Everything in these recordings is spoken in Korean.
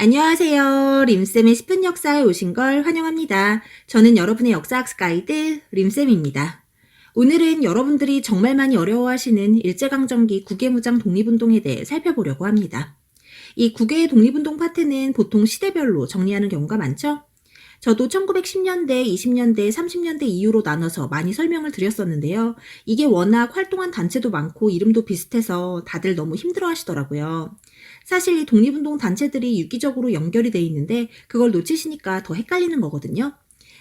안녕하세요. 림쌤의 10분 역사에 오신 걸 환영합니다. 저는 여러분의 역사학습 가이드 림쌤입니다. 오늘은 여러분들이 정말 많이 어려워하시는 일제강점기 국외무장 독립운동에 대해 살펴보려고 합니다. 이 국외 독립운동 파트는 보통 시대별로 정리하는 경우가 많죠? 저도 1910년대, 20년대, 30년대 이후로 나눠서 많이 설명을 드렸었는데요. 이게 워낙 활동한 단체도 많고 이름도 비슷해서 다들 너무 힘들어 하시더라고요. 사실 이 독립운동 단체들이 유기적으로 연결이 돼 있는데 그걸 놓치시니까 더 헷갈리는 거거든요.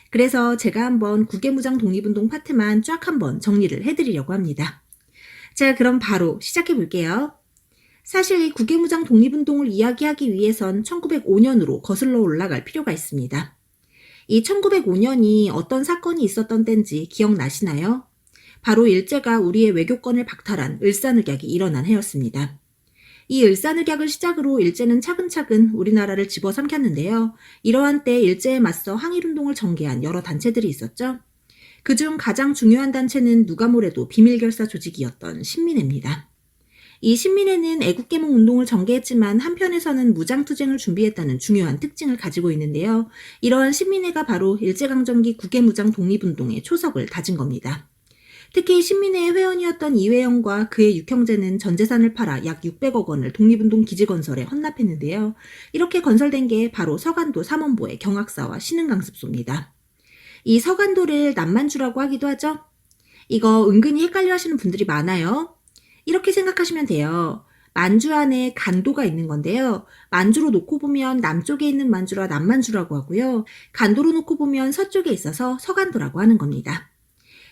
그래서 제가 한번 국외무장 독립운동 파트만 쫙 한번 정리를 해드리려고 합니다. 자, 그럼 바로 시작해 볼게요. 사실 이 국외무장 독립운동을 이야기하기 위해선 1905년으로 거슬러 올라갈 필요가 있습니다. 이 1905년이 어떤 사건이 있었던 때인지 기억나시나요? 바로 일제가 우리의 외교권을 박탈한 을사늑약이 일어난 해였습니다. 이 을사늑약을 시작으로 일제는 차근차근 우리나라를 집어삼켰는데요. 이러한 때 일제에 맞서 항일운동을 전개한 여러 단체들이 있었죠. 그중 가장 중요한 단체는 누가 뭐래도 비밀결사 조직이었던 신민회입니다. 이 신민회는 애국개몽 운동을 전개했지만 한편에서는 무장투쟁을 준비했다는 중요한 특징을 가지고 있는데요. 이러한 신민회가 바로 일제강점기 국외무장 독립운동의 초석을 다진 겁니다. 특히 신민회의 회원이었던 이회영과 그의 육형제는 전 재산을 팔아 약 600억 원을 독립운동 기지 건설에 헌납했는데요. 이렇게 건설된 게 바로 서간도 삼원보의 경학사와 신흥강습소입니다. 이 서간도를 남만주라고 하기도 하죠. 이거 은근히 헷갈려 하시는 분들이 많아요. 이렇게 생각하시면 돼요. 만주 안에 간도가 있는 건데요. 만주로 놓고 보면 남쪽에 있는 만주라 남만주라고 하고요. 간도로 놓고 보면 서쪽에 있어서 서간도라고 하는 겁니다.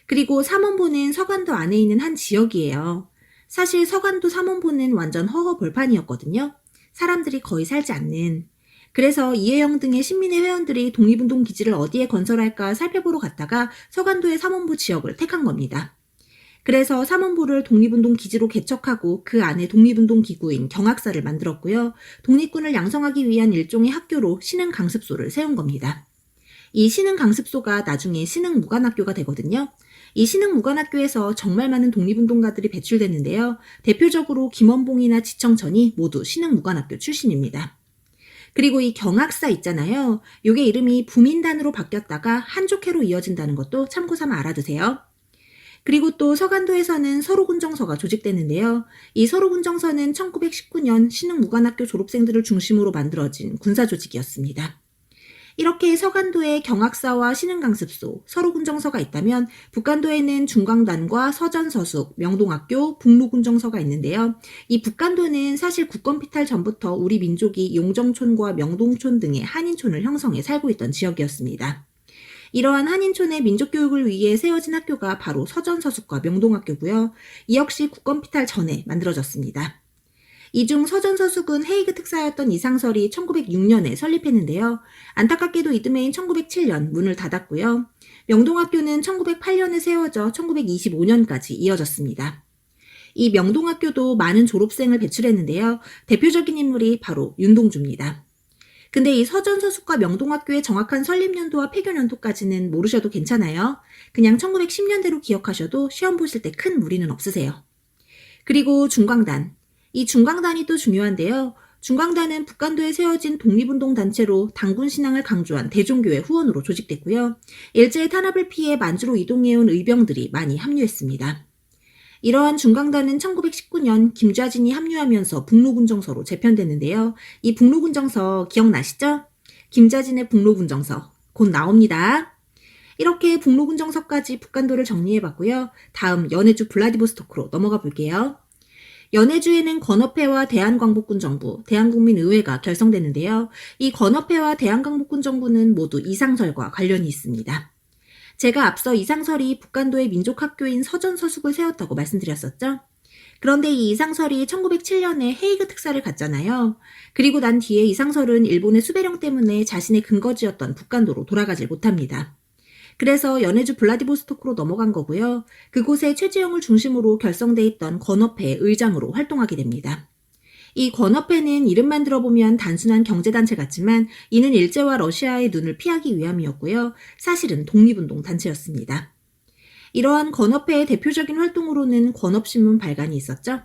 그리고 삼원보는 서간도 안에 있는 한 지역이에요. 사실 서간도 삼원보는 완전 허허 벌판이었거든요. 사람들이 거의 살지 않는. 그래서 이혜영 등의 신민의 회원들이 독립운동 기지를 어디에 건설할까 살펴보러 갔다가 서간도의 삼원보 지역을 택한 겁니다. 그래서 삼원부를 독립운동 기지로 개척하고 그 안에 독립운동 기구인 경학사를 만들었고요. 독립군을 양성하기 위한 일종의 학교로 신흥 강습소를 세운 겁니다. 이 신흥 강습소가 나중에 신흥 무관학교가 되거든요. 이 신흥무관학교에서 정말 많은 독립운동가들이 배출됐는데요. 대표적으로 김원봉이나 지청천이 모두 신흥무관학교 출신입니다. 그리고 이 경학사 있잖아요. 요게 이름이 부민단으로 바뀌었다가 한족회로 이어진다는 것도 참고 삼아 알아두세요. 그리고 또 서간도에서는 서로군정서가 조직됐는데요. 이 서로군정서는 1919년 신흥무관학교 졸업생들을 중심으로 만들어진 군사조직이었습니다. 이렇게 서간도에 경학사와 신흥강습소, 서로군정서가 있다면 북간도에는 중광단과 서전서숙, 명동학교, 북로군정서가 있는데요. 이 북간도는 사실 국권피탈 전부터 우리 민족이 용정촌과 명동촌 등의 한인촌을 형성해 살고 있던 지역이었습니다. 이러한 한인촌의 민족교육을 위해 세워진 학교가 바로 서전서숙과 명동학교고요. 이 역시 국권피탈 전에 만들어졌습니다. 이중 서전서숙은 헤이그 특사였던 이상설이 1906년에 설립했는데요. 안타깝게도 이듬해인 1907년 문을 닫았고요. 명동학교는 1908년에 세워져 1925년까지 이어졌습니다. 이 명동학교도 많은 졸업생을 배출했는데요. 대표적인 인물이 바로 윤동주입니다. 근데 이 서전서숙과 명동학교의 정확한 설립연도와 폐교연도까지는 모르셔도 괜찮아요. 그냥 1910년대로 기억하셔도 시험 보실 때 큰 무리는 없으세요. 그리고 중광단. 이 중광단이 또 중요한데요. 중광단은 북간도에 세워진 독립운동 단체로 당군 신앙을 강조한 대종교의 후원으로 조직됐고요. 일제의 탄압을 피해 만주로 이동해온 의병들이 많이 합류했습니다. 이러한 중강단은 1919년 김좌진이 합류하면서 북로군정서로 재편됐는데요. 이 북로군정서 기억나시죠? 김좌진의 북로군정서 곧 나옵니다. 이렇게 북로군정서까지 북간도를 정리해봤고요. 다음 연해주 블라디보스토크로 넘어가 볼게요. 연해주에는 건업회와 대한광복군 정부, 대한국민의회가 결성됐는데요. 이 건업회와 대한광복군 정부는 모두 이상설과 관련이 있습니다. 제가 앞서 이상설이 북간도의 민족학교인 서전서숙을 세웠다고 말씀드렸었죠? 그런데 이 이상설이 1907년에 헤이그 특사를 갔잖아요. 그리고 난 뒤에 이상설은 일본의 수배령 때문에 자신의 근거지였던 북간도로 돌아가질 못합니다. 그래서 연해주 블라디보스토크로 넘어간 거고요. 그곳에 최지영을 중심으로 결성돼 있던 건업회 의장으로 활동하게 됩니다. 이 권업회는 이름만 들어보면 단순한 경제단체 같지만 이는 일제와 러시아의 눈을 피하기 위함이었고요. 사실은 독립운동 단체였습니다. 이러한 권업회의 대표적인 활동으로는 권업신문 발간이 있었죠.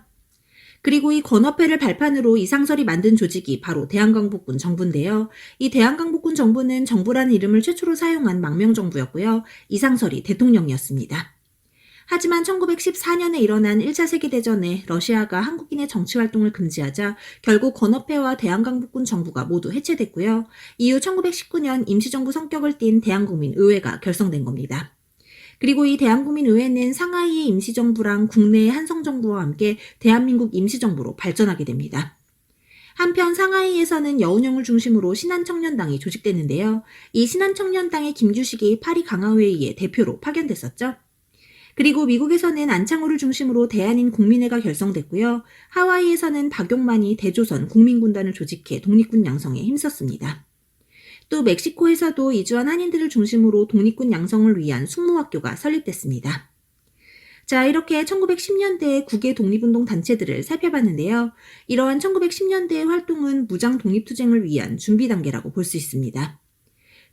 그리고 이 권업회를 발판으로 이상설이 만든 조직이 바로 대한강복군 정부인데요. 이 대한강복군 정부는 정부라는 이름을 최초로 사용한 망명정부였고요. 이상설이 대통령이었습니다. 하지만 1914년에 일어난 1차 세계대전에 러시아가 한국인의 정치활동을 금지하자 결국 건업회와 대한강복군 정부가 모두 해체됐고요. 이후 1919년 임시정부 성격을 띤 대한국민의회가 결성된 겁니다. 그리고 이 대한국민의회는 상하이의 임시정부랑 국내의 한성정부와 함께 대한민국 임시정부로 발전하게 됩니다. 한편 상하이에서는 여운형을 중심으로 신한청년당이 조직됐는데요. 이 신한청년당의 김규식이 파리 강화회의에 대표로 파견됐었죠. 그리고 미국에서는 안창호를 중심으로 대한인 국민회가 결성됐고요. 하와이에서는 박용만이 대조선 국민군단을 조직해 독립군 양성에 힘썼습니다. 또 멕시코에서도 이주한 한인들을 중심으로 독립군 양성을 위한 숙모학교가 설립됐습니다. 자, 이렇게 1910년대의 국외 독립운동 단체들을 살펴봤는데요. 이러한 1910년대의 활동은 무장 독립투쟁을 위한 준비 단계라고 볼 수 있습니다.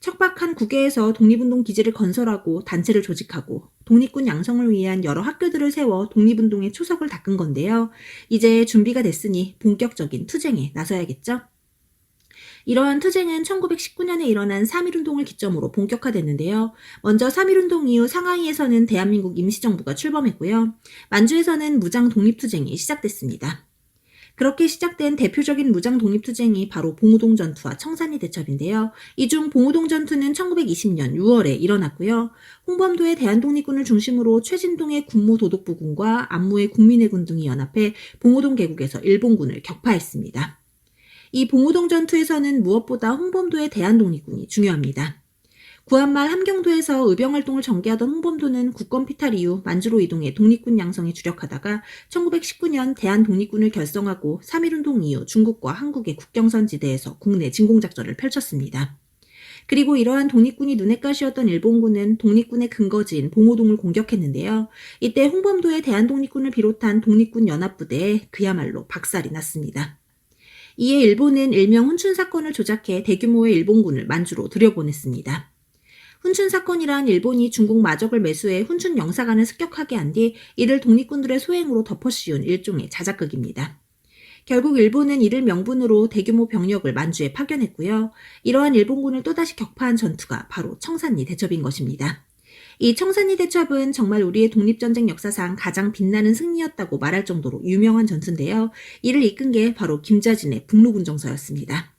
척박한 국외에서 독립운동 기지를 건설하고 단체를 조직하고 독립군 양성을 위한 여러 학교들을 세워 독립운동의 초석을 닦은 건데요. 이제 준비가 됐으니 본격적인 투쟁에 나서야겠죠? 이러한 투쟁은 1919년에 일어난 3.1운동을 기점으로 본격화됐는데요. 먼저 3.1운동 이후 상하이에서는 대한민국 임시정부가 출범했고요. 만주에서는 무장 독립투쟁이 시작됐습니다. 그렇게 시작된 대표적인 무장 독립투쟁이 바로 봉우동 전투와 청산리 대첩인데요. 이 중 봉우동 전투는 1920년 6월에 일어났고요. 홍범도의 대한독립군을 중심으로 최진동의 군무도독부군과 안무의 국민의군 등이 연합해 봉우동 계곡에서 일본군을 격파했습니다. 이 봉우동 전투에서는 무엇보다 홍범도의 대한독립군이 중요합니다. 구한말 함경도에서 의병활동을 전개하던 홍범도는 국권 피탈 이후 만주로 이동해 독립군 양성에 주력하다가 1919년 대한독립군을 결성하고 3.1운동 이후 중국과 한국의 국경선 지대에서 국내 진공작전을 펼쳤습니다. 그리고 이러한 독립군이 눈에 가시였던 일본군은 독립군의 근거지인 봉오동을 공격했는데요. 이때 홍범도의 대한독립군을 비롯한 독립군 연합부대에 그야말로 박살이 났습니다. 이에 일본은 일명 훈춘 사건을 조작해 대규모의 일본군을 만주로 들여보냈습니다. 훈춘 사건이란 일본이 중국 마적을 매수해 훈춘 영사관을 습격하게 한 뒤 이를 독립군들의 소행으로 덮어씌운 일종의 자작극입니다. 결국 일본은 이를 명분으로 대규모 병력을 만주에 파견했고요. 이러한 일본군을 또다시 격파한 전투가 바로 청산리 대첩인 것입니다. 이 청산리 대첩은 정말 우리의 독립전쟁 역사상 가장 빛나는 승리였다고 말할 정도로 유명한 전투인데요. 이를 이끈 게 바로 김자진의 북로군정서였습니다.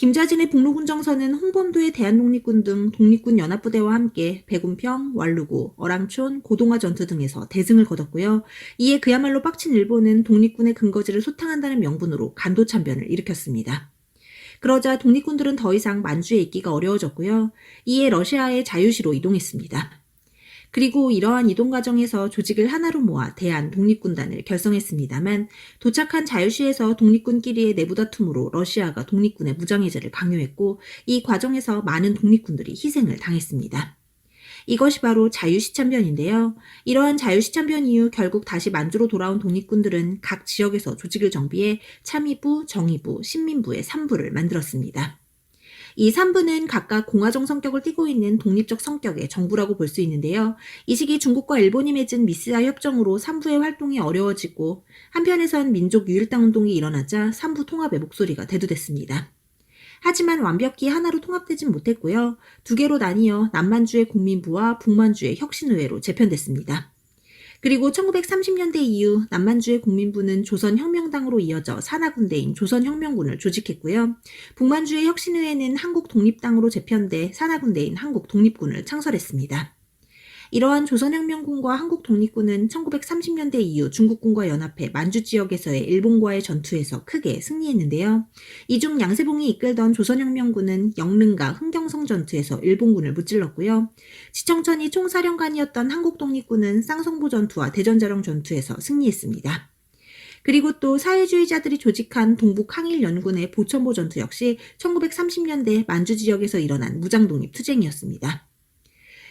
김자진의 북로군정서는 홍범도의 대한독립군 등 독립군 연합부대와 함께 백운평, 완루구, 어랑촌, 고동화 전투 등에서 대승을 거뒀고요. 이에 그야말로 빡친 일본은 독립군의 근거지를 소탕한다는 명분으로 간도 참변을 일으켰습니다. 그러자 독립군들은 더 이상 만주에 있기가 어려워졌고요. 이에 러시아의 자유시로 이동했습니다. 그리고 이러한 이동 과정에서 조직을 하나로 모아 대한 독립군단을 결성했습니다만 도착한 자유시에서 독립군끼리의 내부 다툼으로 러시아가 독립군의 무장해제를 강요했고 이 과정에서 많은 독립군들이 희생을 당했습니다. 이것이 바로 자유시참변인데요. 이러한 자유시참변 이후 결국 다시 만주로 돌아온 독립군들은 각 지역에서 조직을 정비해 참의부, 정의부, 신민부의 3부를 만들었습니다. 이 3부는 각각 공화정 성격을 띠고 있는 독립적 성격의 정부라고 볼 수 있는데요. 이 시기 중국과 일본이 맺은 미스아 협정으로 3부의 활동이 어려워지고 한편에선 민족 유일당 운동이 일어나자 3부 통합의 목소리가 대두됐습니다. 하지만 완벽히 하나로 통합되진 못했고요. 두 개로 나뉘어 남만주의 국민부와 북만주의 혁신의회로 재편됐습니다. 그리고 1930년대 이후 남만주의 국민부는 조선혁명당으로 이어져 산하군대인 조선혁명군을 조직했고요. 북만주의 혁신의회는 한국독립당으로 재편돼 산하군대인 한국독립군을 창설했습니다. 이러한 조선혁명군과 한국 독립군은 1930년대 이후 중국군과 연합해 만주 지역에서의 일본과의 전투에서 크게 승리했는데요. 이중 양세봉이 이끌던 조선혁명군은 영릉과 흥경성 전투에서 일본군을 무찔렀고요. 지청천이 총사령관이었던 한국 독립군은 쌍성부 전투와 대전자령 전투에서 승리했습니다. 그리고 또 사회주의자들이 조직한 동북 항일 연군의 보천보 전투 역시 1930년대 만주 지역에서 일어난 무장독립 투쟁이었습니다.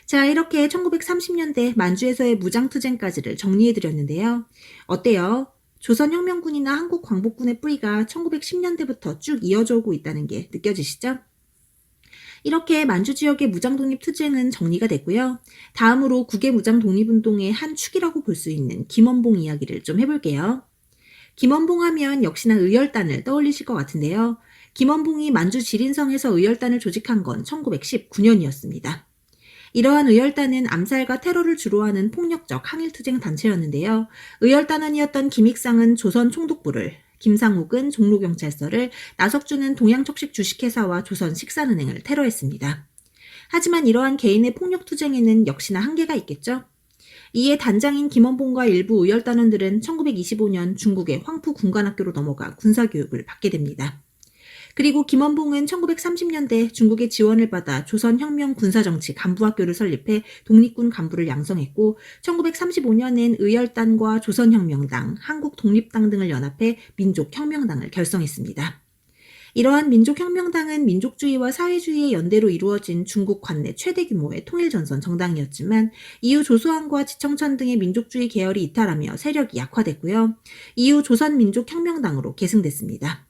자, 이렇게 1930년대 만주에서의 무장투쟁까지를 정리해드렸는데요. 어때요? 조선혁명군이나 한국광복군의 뿌리가 1910년대부터 쭉 이어져 오고 있다는 게 느껴지시죠? 이렇게 만주 지역의 무장 독립 투쟁은 정리가 됐고요. 다음으로 국외 무장 독립 운동의 한 축이라고 볼 수 있는 김원봉 이야기를 좀 해볼게요. 김원봉 하면 역시나 의열단을 떠올리실 것 같은데요. 김원봉이 만주 지린성에서 의열단을 조직한 건 1919년이었습니다. 이러한 의열단은 암살과 테러를 주로 하는 폭력적 항일투쟁 단체였는데요. 의열단원이었던 김익상은 조선 총독부를, 김상욱은 종로경찰서를, 나석주는 동양척식 주식회사와 조선 식산은행을 테러했습니다. 하지만 이러한 개인의 폭력투쟁에는 역시나 한계가 있겠죠? 이에 단장인 김원봉과 일부 의열단원들은 1925년 중국의 황푸 군관학교로 넘어가 군사교육을 받게 됩니다. 그리고 김원봉은 1930년대 중국의 지원을 받아 조선혁명 군사정치 간부학교를 설립해 독립군 간부를 양성했고 1935년엔 의열단과 조선혁명당, 한국독립당 등을 연합해 민족혁명당을 결성했습니다. 이러한 민족혁명당은 민족주의와 사회주의의 연대로 이루어진 중국 관내 최대 규모의 통일전선 정당이었지만 이후 조소왕과 지청천 등의 민족주의 계열이 이탈하며 세력이 약화됐고요. 이후 조선민족혁명당으로 계승됐습니다.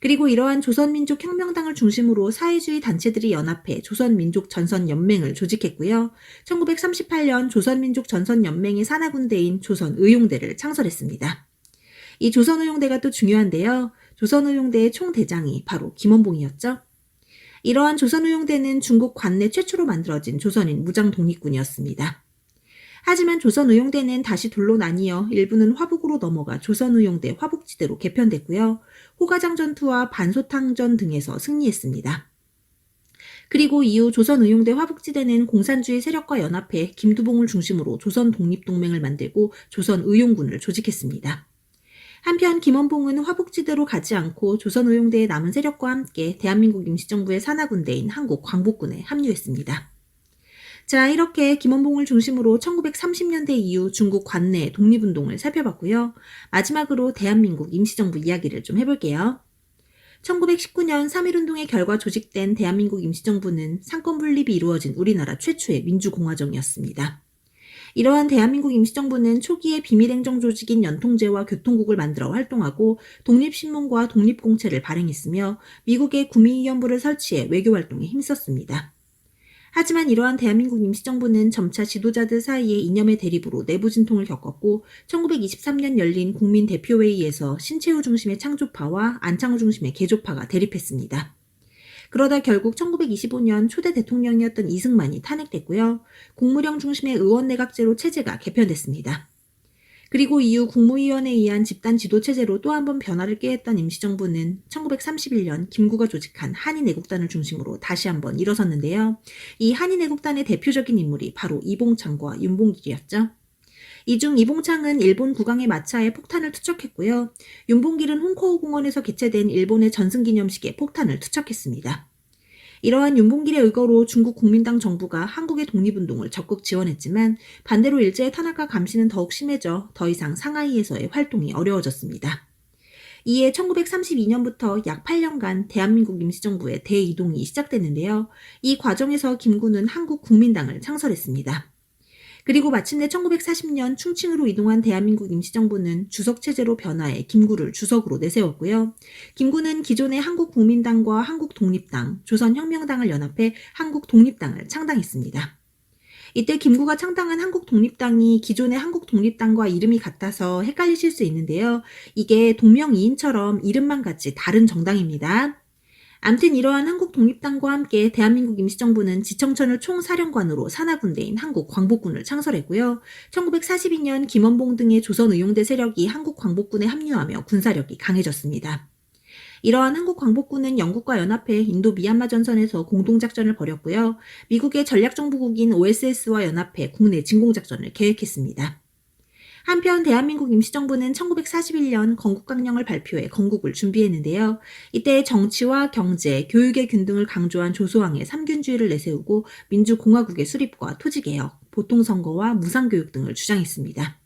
그리고 이러한 조선민족 혁명당을 중심으로 사회주의 단체들이 연합해 조선민족 전선연맹을 조직했고요. 1938년 조선민족 전선연맹의 산하군대인 조선의용대를 창설했습니다. 이 조선의용대가 또 중요한데요. 조선의용대의 총대장이 바로 김원봉이었죠. 이러한 조선의용대는 중국 관내 최초로 만들어진 조선인 무장 독립군이었습니다. 하지만 조선의용대는 다시 둘로 나뉘어 일부는 화북으로 넘어가 조선의용대 화북지대로 개편됐고요. 호가장 전투와 반소탕전 등에서 승리했습니다. 그리고 이후 조선의용대 화북지대는 공산주의 세력과 연합해 김두봉을 중심으로 조선 독립동맹을 만들고 조선의용군을 조직했습니다. 한편 김원봉은 화북지대로 가지 않고 조선의용대의 남은 세력과 함께 대한민국 임시정부의 산하군대인 한국 광복군에 합류했습니다. 자, 이렇게 김원봉을 중심으로 1930년대 이후 중국 관내 독립운동을 살펴봤고요. 마지막으로 대한민국 임시정부 이야기를 좀 해볼게요. 1919년 3.1운동의 결과 조직된 대한민국 임시정부는 상권 분립이 이루어진 우리나라 최초의 민주공화정이었습니다. 이러한 대한민국 임시정부는 초기에 비밀행정 조직인 연통제와 교통국을 만들어 활동하고 독립신문과 독립공채를 발행했으며 미국의 구미위원부를 설치해 외교활동에 힘썼습니다. 하지만 이러한 대한민국 임시정부는 점차 지도자들 사이의 이념의 대립으로 내부 진통을 겪었고 1923년 열린 국민대표회의에서 신채호 중심의 창조파와 안창호 중심의 개조파가 대립했습니다. 그러다 결국 1925년 초대 대통령이었던 이승만이 탄핵됐고요. 국무령 중심의 의원내각제로 체제가 개편됐습니다. 그리고 이후 국무위원에 의한 집단 지도 체제로 또 한 번 변화를 꾀했던 임시정부는 1931년 김구가 조직한 한인애국단을 중심으로 다시 한번 일어섰는데요. 이 한인애국단의 대표적인 인물이 바로 이봉창과 윤봉길이었죠. 이 중 이봉창은 일본 국왕의 마차에 폭탄을 투척했고요. 윤봉길은 홍코우 공원에서 개최된 일본의 전승기념식에 폭탄을 투척했습니다. 이러한 윤봉길의 의거로 중국 국민당 정부가 한국의 독립운동을 적극 지원했지만 반대로 일제의 탄압과 감시는 더욱 심해져 더 이상 상하이에서의 활동이 어려워졌습니다. 이에 1932년부터 약 8년간 대한민국 임시정부의 대이동이 시작됐는데요. 이 과정에서 김구는 한국 국민당을 창설했습니다. 그리고 마침내 1940년 충칭으로 이동한 대한민국 임시정부는 주석체제로 변화해 김구를 주석으로 내세웠고요. 김구는 기존의 한국국민당과 한국독립당, 조선혁명당을 연합해 한국독립당을 창당했습니다. 이때 김구가 창당한 한국독립당이 기존의 한국독립당과 이름이 같아서 헷갈리실 수 있는데요. 이게 동명이인처럼 이름만 같이 다른 정당입니다. 암튼 이러한 한국 독립당과 함께 대한민국 임시정부는 지청천을 총사령관으로 산하군대인 한국 광복군을 창설했고요. 1942년 김원봉 등의 조선 의용대 세력이 한국 광복군에 합류하며 군사력이 강해졌습니다. 이러한 한국 광복군은 영국과 연합해 인도 미얀마 전선에서 공동작전을 벌였고요. 미국의 전략정보국인 OSS와 연합해 국내 진공작전을 계획했습니다. 한편 대한민국 임시정부는 1941년 건국강령을 발표해 건국을 준비했는데요. 이때 정치와 경제, 교육의 균등을 강조한 조소왕의 삼균주의를 내세우고 민주공화국의 수립과 토지개혁, 보통선거와 무상교육 등을 주장했습니다.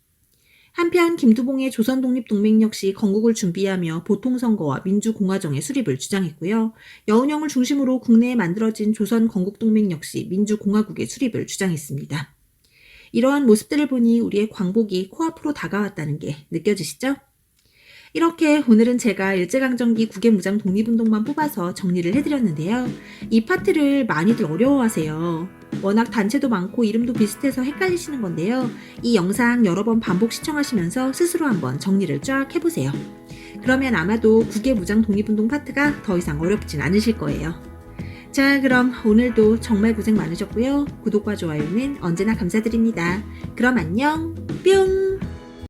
한편 김두봉의 조선독립동맹 역시 건국을 준비하며 보통선거와 민주공화정의 수립을 주장했고요. 여운형을 중심으로 국내에 만들어진 조선건국동맹 역시 민주공화국의 수립을 주장했습니다. 이러한 모습들을 보니 우리의 광복이 코앞으로 다가왔다는 게 느껴지시죠? 이렇게 오늘은 제가 일제강점기 국외무장 독립운동만 뽑아서 정리를 해드렸는데요. 이 파트를 많이들 어려워하세요. 워낙 단체도 많고 이름도 비슷해서 헷갈리시는 건데요. 이 영상 여러 번 반복 시청하시면서 스스로 한번 정리를 쫙 해보세요. 그러면 아마도 국외무장 독립운동 파트가 더 이상 어렵진 않으실 거예요. 자, 그럼 오늘도 정말 고생 많으셨고요. 구독과 좋아요는 언제나 감사드립니다. 그럼 안녕, 뿅!